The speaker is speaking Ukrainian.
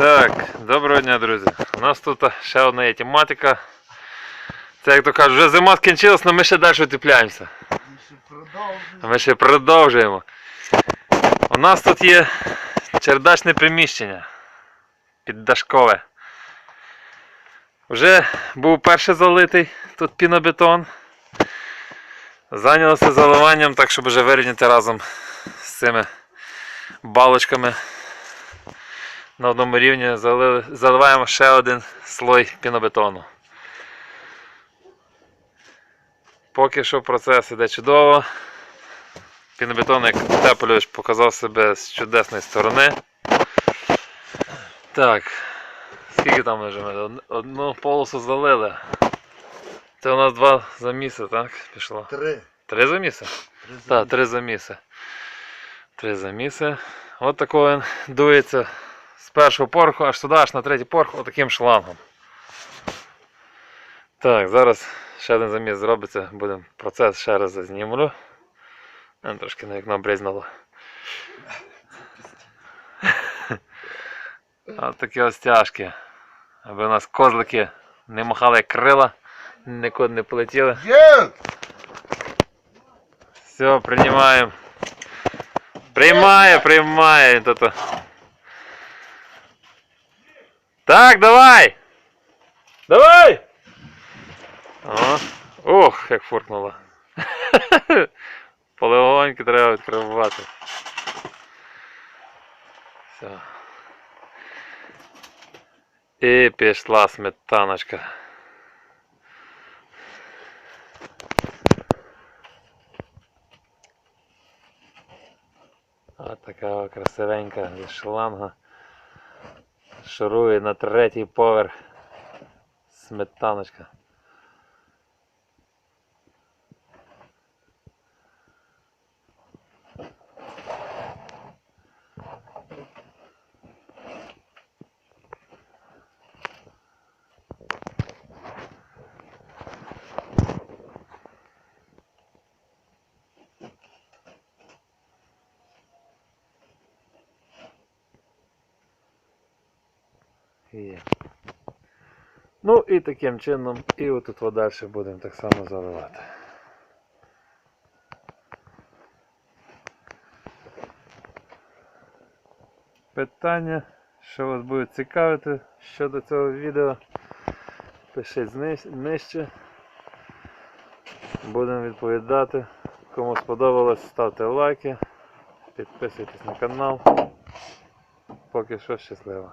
Так, доброго дня, друзі. У нас тут ще одна є тематика. Це як то кажуть, вже зима скінчилась, але ми ще далі утепляємося. Ми ще продовжуємо. У нас тут є чердачне приміщення. Піддашкове. Вже був перший залитий тут пінобетон. Зайнялося заливанням, так щоб вже вирівняти разом з цими балочками на одному рівні залили, заливаємо ще один слой пінобетону. Поки що процес іде чудово. Пінобетон, як Теполювич, показав себе з чудесної сторони. Так, скільки там лежимо? Од- Одну полосу залили. Це у нас два заміси, так? Пішло. Три. Три заміси? Три Так, три заміси. Три заміси. От такого він дується з першого пороху аж туди, аж на третій порох, отаким шлангом. Так, зараз ще один заміс зробиться, будемо процес ще раз зазнімлю. Е, Трошки на вікно бризнуло. От такі ось тяжкі. Аби у нас козлики не махали як крила, нікуди не полетіли. Все, принимаем. Приймає, приймає. То-то. Так, давай! Давай! О, ох, як фуркнуло. Полегоньки треба відкривати. Все. І пішла сметаночка. Ось така красивенька зі шланга. Шурує на третій поверх. Сметаночка. Є. Ну і таким чином і отут далі будемо так само заливати. Питання, що вас буде цікавити щодо цього відео, пишіть нижче. Будемо відповідати. Кому сподобалось, ставте лайки, підписуйтесь на канал. Поки що щасливо.